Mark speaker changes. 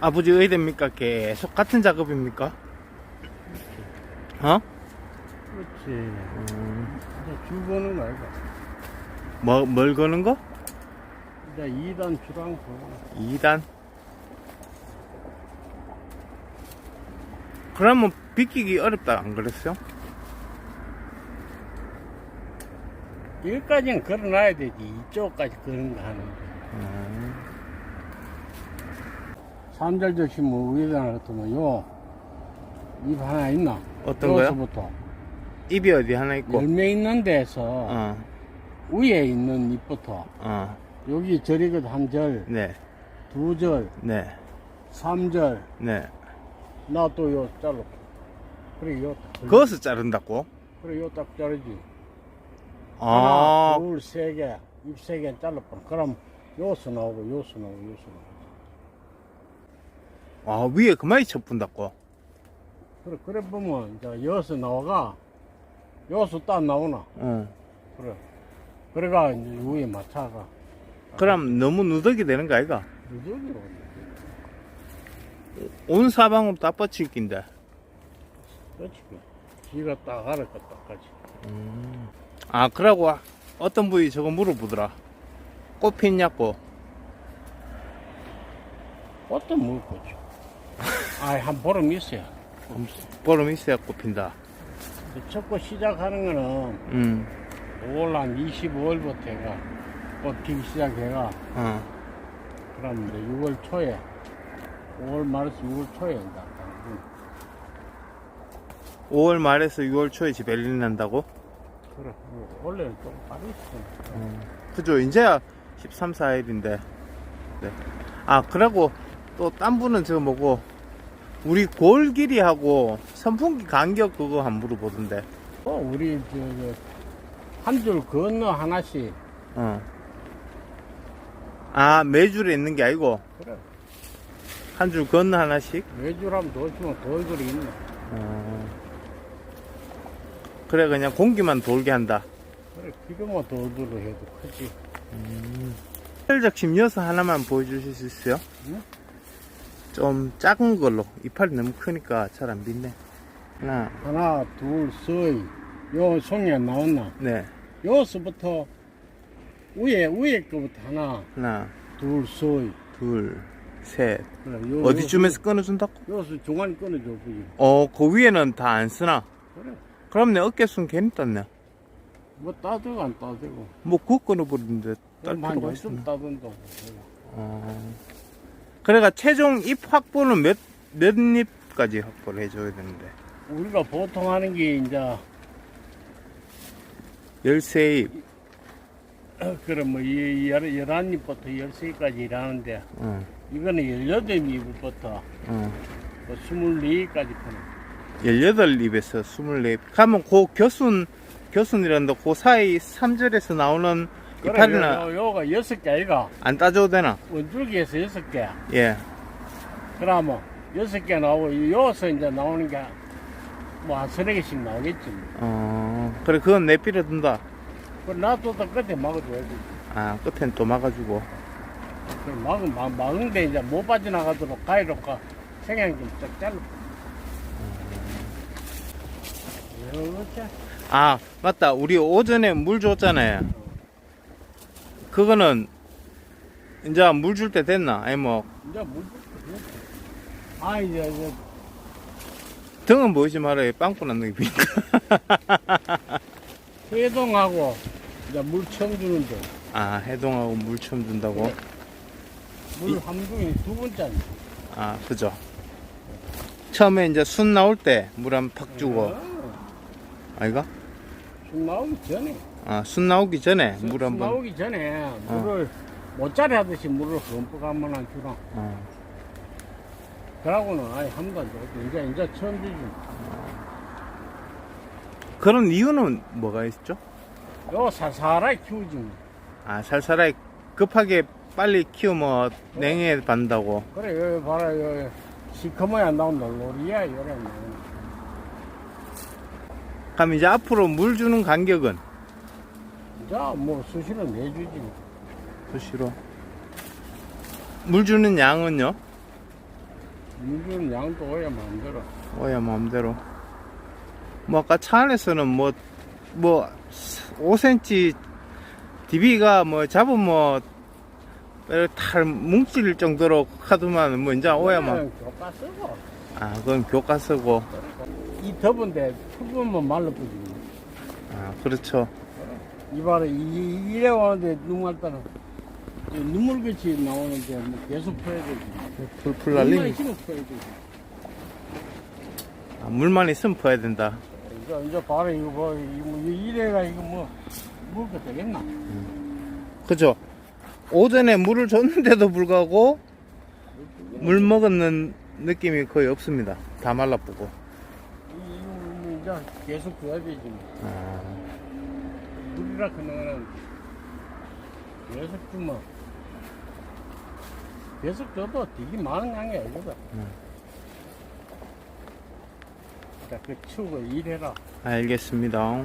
Speaker 1: 아버지 의됩니까? 계속 같은 작업입니까? 어?
Speaker 2: 그렇지. 이제 줄 거는 거 아이가.
Speaker 1: 뭐, 뭘 거는 거?
Speaker 2: 이제 2단 주랑 거.
Speaker 1: 2단? 그러면 비키기 어렵다, 안 그랬어요?
Speaker 2: 여기까지는 걸어놔야 되지. 이쪽까지 그런 거 하는 거.
Speaker 1: 음.
Speaker 2: 삼절 조심 뭐 위에다 같으면 요, 입 하나 있나?
Speaker 1: 어떤 거요?
Speaker 2: 여기서부터.
Speaker 1: 입이 어디 하나 있고,
Speaker 2: 열매 있는 데서
Speaker 1: 어,
Speaker 2: 위에 있는 잎부터
Speaker 1: 어,
Speaker 2: 여기 절이거든 한 절,
Speaker 1: 네,
Speaker 2: 두 절,
Speaker 1: 네,
Speaker 2: 삼 절,
Speaker 1: 네.
Speaker 2: 나 또 요 잘라. 그래 요. 딱 걸려.
Speaker 1: 그것을 자른다고?
Speaker 2: 그래 요 딱 자르지.
Speaker 1: 아,
Speaker 2: 하나, 둘, 세 개, 잎세개 잘라봐. 그럼 요수 나오고 요수 나오고 요수 나오고.
Speaker 1: 아, 위에 그만이 쳐푼다고?
Speaker 2: 그래 그래 보면 이제 여수 나와가 요수 딱 나오나.
Speaker 1: 어.
Speaker 2: 그래. 그래가 이제 위에 맞춰가.
Speaker 1: 그럼 너무 누더기 되는 거 아이가?
Speaker 2: 누더기로.
Speaker 1: 온 사방으로 다 낀데.
Speaker 2: 그렇지. 지가 딱것 딱까지.
Speaker 1: 아, 그러고 어떤 분이 저거 물어보더라. 꽃 피냐고.
Speaker 2: 꽃도 거죠. 아이, 한 보름 있어요.
Speaker 1: 보름 있어야 꽃 핀다.
Speaker 2: 첫꽃 시작하는 거는
Speaker 1: 음,
Speaker 2: 5월 한 25월부터 해가 꽃 피기 시작해가
Speaker 1: 어.
Speaker 2: 그럼 이제 6월 초에 5월 말에서 6월 초에 이제
Speaker 1: 5월 말에서 6월 초에 지벨리 난다고?
Speaker 2: 그래 원래는 좀 빠르시잖아
Speaker 1: 그죠. 이제야 13, 4일인데. 네. 아, 그러고 또 딴 분은 저거 뭐고, 우리 골 길이하고 선풍기 간격 그거 한 물어보던데.
Speaker 2: 또 우리 저한 줄 건너 하나씩
Speaker 1: 어. 아, 매줄에 있는 게 아니고,
Speaker 2: 그래
Speaker 1: 한 줄 건너 하나씩?
Speaker 2: 더 있으면 더 얼굴이 있네
Speaker 1: 어. 그래, 그냥 공기만 돌게 한다.
Speaker 2: 그래 기름만 더 얼굴로 해도 크지
Speaker 1: 혈적심 이어서 하나만 보여주실 수 있어요?
Speaker 2: 네?
Speaker 1: 좀 작은 걸로. 이파리 너무 크니까 잘 안 빛네. 하나,
Speaker 2: 하나 둘셋요 송이 안 나왔나
Speaker 1: 네.
Speaker 2: 요서부터 위에 위에 거부터 하나
Speaker 1: 하나,
Speaker 2: 둘셋
Speaker 1: 둘, 셋.
Speaker 2: 그래, 요,
Speaker 1: 어디쯤에서 끊어준다고?
Speaker 2: 요, 요서 중간 끊어줘 보지
Speaker 1: 어, 그 위에는 다 안 쓰나?
Speaker 2: 그래
Speaker 1: 그럼 내 어깨순 괜히 땄네.
Speaker 2: 뭐 따지고 안 따지고
Speaker 1: 뭐, 그거 끊어버리는데 딸 필요가 있었나?
Speaker 2: 따든다고
Speaker 1: 어. 그래가 최종 입 확보는 몇, 몇 입까지 확보를 해줘야 되는데.
Speaker 2: 우리가 보통 하는 게 이제
Speaker 1: 13입.
Speaker 2: 그래 뭐이 열한 입부터 열세까지 일하는데
Speaker 1: 어,
Speaker 2: 이거는 열여덟 입부터
Speaker 1: 어.
Speaker 2: 뭐 스물네 까지 푸는
Speaker 1: 18입에서 24입. 가면 그 교순, 교순이란다. 그 사이 3절에서 나오는 이파리나
Speaker 2: 요, 요가 여섯 개 아이가
Speaker 1: 안 따줘도 되나?
Speaker 2: 원줄기에서 여섯 개
Speaker 1: 예.
Speaker 2: 그러면 여섯 개 나오고 여기서 이제 나오는 게 뭐 한 서너 개씩 나오겠지 뭐.
Speaker 1: 어, 그래, 그건 내 필요 든다.
Speaker 2: 그 놔둬도 끝에 막아줘야지
Speaker 1: 아, 끝엔 또 막아주고.
Speaker 2: 그 막은 막, 막은데 이제 못 빠져나가도록 가위로 가 생양 좀쫙 잘라 이렇게
Speaker 1: 아, 맞다. 우리 오전에 물 줬잖아요. 그거는, 이제 물 줄 때 됐나? 아니, 뭐,
Speaker 2: 이제 물 아, 이제, 이제,
Speaker 1: 등은 보이지 말아요. 빵꾸 났는 게 보니까.
Speaker 2: 회동하고, 이제 물 처음 주는 데,
Speaker 1: 아, 해동하고 물 처음 준다고?
Speaker 2: 물 함중이 두 번째.
Speaker 1: 아, 그죠. 처음에 이제 순 나올 때 물 한 팍 주고, 아이가?
Speaker 2: 술 나오기 전에.
Speaker 1: 아, 순 나오기 전에
Speaker 2: 술-
Speaker 1: 물술한 번.
Speaker 2: 나오기 전에, 물을, 모짜리 하듯이 물을 흠뻑 한번 안 주나.
Speaker 1: 어.
Speaker 2: 그러고는 아예 한 번도 안 줘. 이제, 이제 처음 주지.
Speaker 1: 그런 이유는 뭐가 있죠?
Speaker 2: 요 살살하게 키우지. 뭐.
Speaker 1: 아, 살살하게 급하게 빨리 키우면 냉해 받는다고.
Speaker 2: 그래, 여기 봐라, 여기. 시커멓게 안 나온다. 로리야, 요래 나오는.
Speaker 1: 그럼 이제 앞으로 물 주는 간격은
Speaker 2: 자, 뭐, 수시로 내주지.
Speaker 1: 수시로. 물 주는 양은요?
Speaker 2: 물주는 양도 오야 마음대로.
Speaker 1: 오야 마음대로. 뭐 아까 차 안에서는 뭐 뭐 5cm DB가 뭐 잡으면 뭐 탈 뭉칠 정도로 카드만 뭐 이제 오야 마.
Speaker 2: 그냥 교과 쓰고.
Speaker 1: 아 그건 교과서고.
Speaker 2: 이 더운데 푸으면 말라붙지.
Speaker 1: 아 그렇죠.
Speaker 2: 이봐라, 이, 이래 오는데 눈물 따라. 눈물같이 나오는데 뭐 계속 퍼야 되지.
Speaker 1: 풀풀 날리니
Speaker 2: 있으면 퍼야 되지.
Speaker 1: 아, 물만 있으면 퍼야 된다.
Speaker 2: 이제, 이제 봐라, 이거 뭐, 이거 뭐, 이래가 이거 뭐, 먹을 거 되겠나?
Speaker 1: 그죠? 오전에 물을 줬는데도 불구하고 물 먹었는 느낌이 거의 없습니다. 다 말라쁘고.
Speaker 2: 이- 이거 이제 계속 줘야 되지. 뭐.
Speaker 1: 아,
Speaker 2: 물이라 그는 계속 주면 계속 줘도 되게 많은 양이 아니거든.
Speaker 1: 음.
Speaker 2: 자, 그 치우고 일해라.
Speaker 1: 알겠습니다.